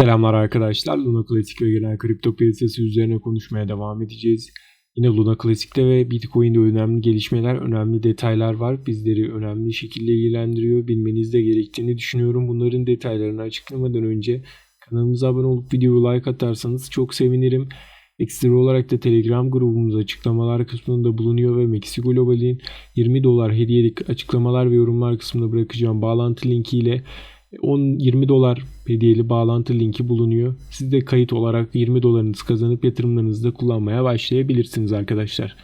Selamlar arkadaşlar. Luna Classic ve genel kripto piyasası üzerine konuşmaya devam edeceğiz. Yine Luna Classic'te ve Bitcoin'de önemli gelişmeler, önemli detaylar var. Bizleri önemli şekilde ilgilendiriyor. Bilmeniz de gerektiğini düşünüyorum. Bunların detaylarını açıklamadan önce kanalımıza abone olup videoyu like atarsanız çok sevinirim. Ekstra olarak da Telegram grubumuz açıklamalar kısmında bulunuyor ve Meksiko Global'in 20 dolar hediyelik açıklamalar ve yorumlar kısmında bırakacağım bağlantı linkiyle 10-20 dolar hediyeli bağlantı linki bulunuyor. Siz de kayıt olarak 20 dolarınızı kazanıp yatırımlarınızda kullanmaya başlayabilirsiniz arkadaşlar.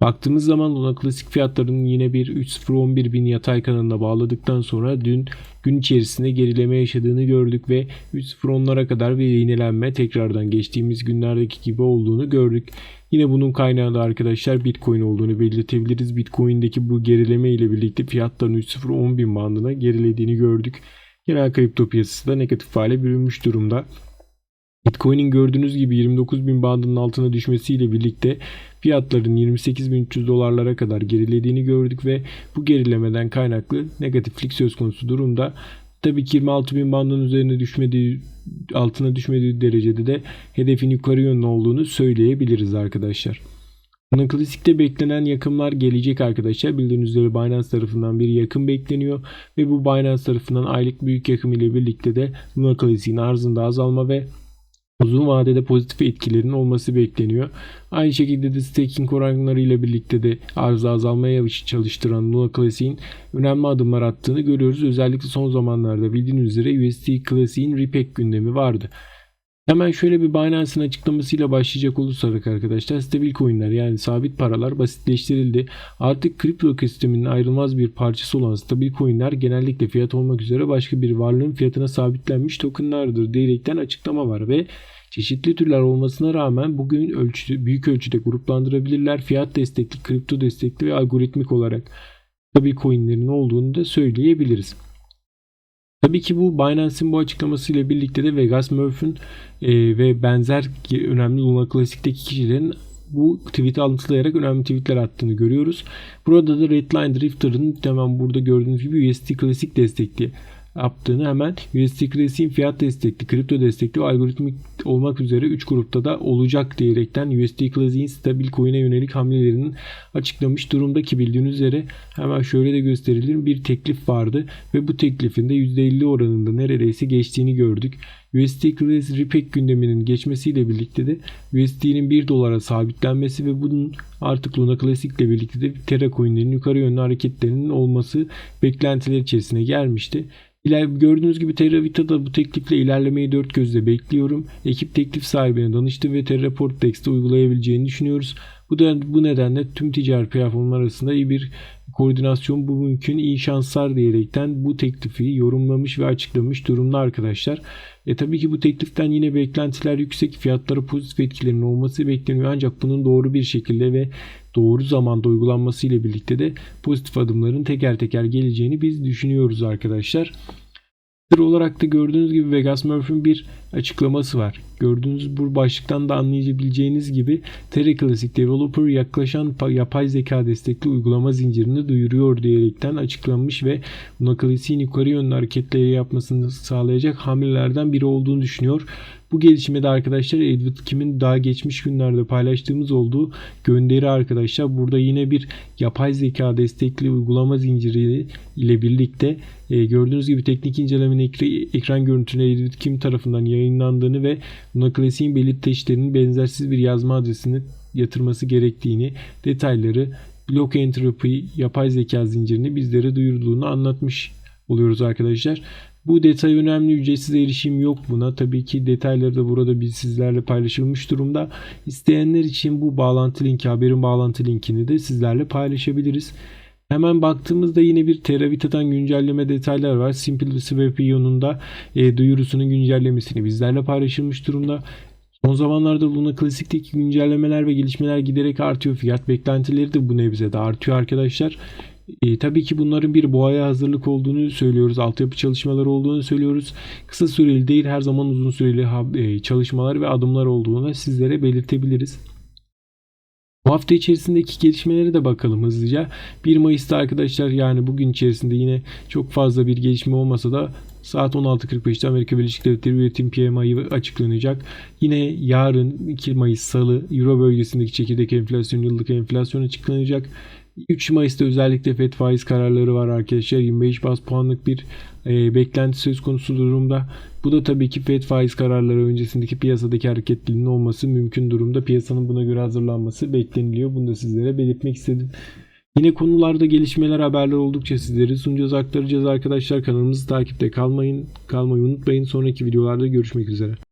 Baktığımız zaman Luna klasik fiyatlarının yine bir 3011 bin yatay kanalına bağladıktan sonra dün gün içerisinde gerileme yaşadığını gördük ve 3010'lara kadar bir iğnelenme tekrardan geçtiğimiz günlerdeki gibi olduğunu gördük. Yine bunun kaynağı da arkadaşlar Bitcoin olduğunu belirtebiliriz. Bitcoin'deki bu gerileme ile birlikte fiyatların 3010 bin bandına gerilediğini gördük. Genel kripto piyasası da negatif hale bürünmüş durumda. Bitcoin'in gördüğünüz gibi 29 bin bandının altına düşmesiyle birlikte fiyatların 28.300 dolarlara kadar gerilediğini gördük ve bu gerilemeden kaynaklı negatiflik söz konusu durumda. Tabii ki 26 bin bandının üzerine düşmediği, altına düşmediği derecede de hedefin yukarı yönlü olduğunu söyleyebiliriz arkadaşlar. Bunun klasikte beklenen yakımlar gelecek arkadaşlar. Bildiğiniz üzere Binance tarafından bir yakım bekleniyor. Ve bu Binance tarafından aylık büyük yakım ile birlikte de Luna klasiğin arzında azalma ve uzun vadede pozitif etkilerin olması bekleniyor. Aynı şekilde de staking oranları ile birlikte de arzı azalmaya çalıştıran Luna klasiğin önemli adımlar attığını görüyoruz. Özellikle son zamanlarda bildiğiniz üzere USD klasiğin repack gündemi vardı. Hemen şöyle bir Binance'ın açıklamasıyla başlayacak olursak arkadaşlar stabil coinler yani sabit paralar basitleştirildi. Artık kripto ekosisteminin ayrılmaz bir parçası olan stabil coinler genellikle fiyat olmak üzere başka bir varlığın fiyatına sabitlenmiş tokenlardır diyerekten açıklama var ve çeşitli türler olmasına rağmen bugün ölçüde, büyük ölçüde gruplandırabilirler. Fiyat destekli, kripto destekli ve algoritmik olarak stabil coinlerin olduğunu da söyleyebiliriz. Tabii ki bu Binance'in bu açıklamasıyla birlikte de Vegas Murphy'ün e, ve benzer önemli Luna Classic'teki kişilerin bu tweet'i alıntılayarak önemli tweetler attığını görüyoruz. Burada da Redline Drifter'ın hemen burada gördüğünüz gibi USD Classic destekli yaptığını hemen USD Classic'in fiyat destekli, kripto destekli algoritmik olmak üzere 3 grupta da olacak diyerekten USD Classic'in stabil coin'e yönelik hamlelerinin açıklamış durumda ki bildiğiniz üzere hemen şöyle de gösterilir bir teklif vardı ve bu teklifin de %50 oranında neredeyse geçtiğini gördük. USD Repack gündeminin geçmesiyle birlikte de USD'nin 1 dolara sabitlenmesi ve bunun artık Luna Classic ile birlikte de Terra coin'lerin yukarı yönlü hareketlerinin olması beklentiler içerisine gelmişti. Gördüğünüz gibi Terravita da bu teklifle ilerlemeyi dört gözle bekliyorum. Ekip teklif sahibine danıştı ve Terraport Text'te uygulayabileceğini düşünüyoruz. Bu da bu nedenle tüm ticari platformlar arasında iyi bir koordinasyon bu mümkün iyi şanslar diyerekten bu teklifi yorumlamış ve açıklamış durumda arkadaşlar. E tabii ki bu tekliften yine beklentiler yüksek fiyatlara pozitif etkilerinin olması bekleniyor ancak bunun doğru bir şekilde ve doğru zamanda uygulanması ile birlikte de pozitif adımların teker teker geleceğini biz düşünüyoruz arkadaşlar. Sır olarak da gördüğünüz gibi Vegas Murphy'nin bir açıklaması var. Gördüğünüz bu başlıktan da anlayabileceğiniz gibi Terra Classic Developer yaklaşan yapay zeka destekli uygulama zincirini duyuruyor diyerekten açıklanmış ve buna Classic'in yukarı yönlü hareketleri yapmasını sağlayacak hamlelerden biri olduğunu düşünüyor. Bu gelişmede arkadaşlar Edward Kim'in daha geçmiş günlerde paylaştığımız olduğu gönderi arkadaşlar. Burada yine bir yapay zeka destekli uygulama zinciri ile birlikte e, gördüğünüz gibi teknik incelemenin ekran görüntüleri Edward Kim tarafından yayınlandığını ve buna klasiğin belirteçlerinin benzersiz bir yazma adresini yatırması gerektiğini detayları Block Entropy yapay zeka zincirini bizlere duyurduğunu anlatmış oluyoruz arkadaşlar. Bu detay önemli. Ücretsiz erişim yok buna. Tabii ki detayları da burada biz sizlerle paylaşılmış durumda. İsteyenler için bu bağlantı linki, haberin bağlantı linkini de sizlerle paylaşabiliriz. Hemen baktığımızda yine bir Teravita'dan güncelleme detaylar var. Simple Swap Ion'un e, duyurusunun güncellemesini bizlerle paylaşılmış durumda. Son zamanlarda Luna Classic'teki güncellemeler ve gelişmeler giderek artıyor. Fiyat beklentileri de bu nebze de artıyor arkadaşlar. E, tabii ki bunların bir boğaya hazırlık olduğunu söylüyoruz. Altyapı çalışmaları olduğunu söylüyoruz. Kısa süreli değil her zaman uzun süreli e, çalışmalar ve adımlar olduğunu sizlere belirtebiliriz. Bu hafta içerisindeki gelişmelere de bakalım hızlıca. 1 Mayıs'ta arkadaşlar yani bugün içerisinde yine çok fazla bir gelişme olmasa da Saat 16.45'te Amerika Birleşik Devletleri üretim PMI'yi açıklanacak. Yine yarın 2 Mayıs Salı Euro bölgesindeki çekirdek enflasyon yıllık enflasyon açıklanacak. 3 Mayıs'ta özellikle FED faiz kararları var arkadaşlar. 25 bas puanlık bir e, beklenti söz konusu durumda. Bu da tabii ki FED faiz kararları öncesindeki piyasadaki hareketliliğinin olması mümkün durumda. Piyasanın buna göre hazırlanması bekleniliyor. Bunu da sizlere belirtmek istedim. Yine konularda gelişmeler haberler oldukça sizlere sunacağız aktaracağız arkadaşlar. Kanalımızı takipte kalmayın. Kalmayı unutmayın. Sonraki videolarda görüşmek üzere.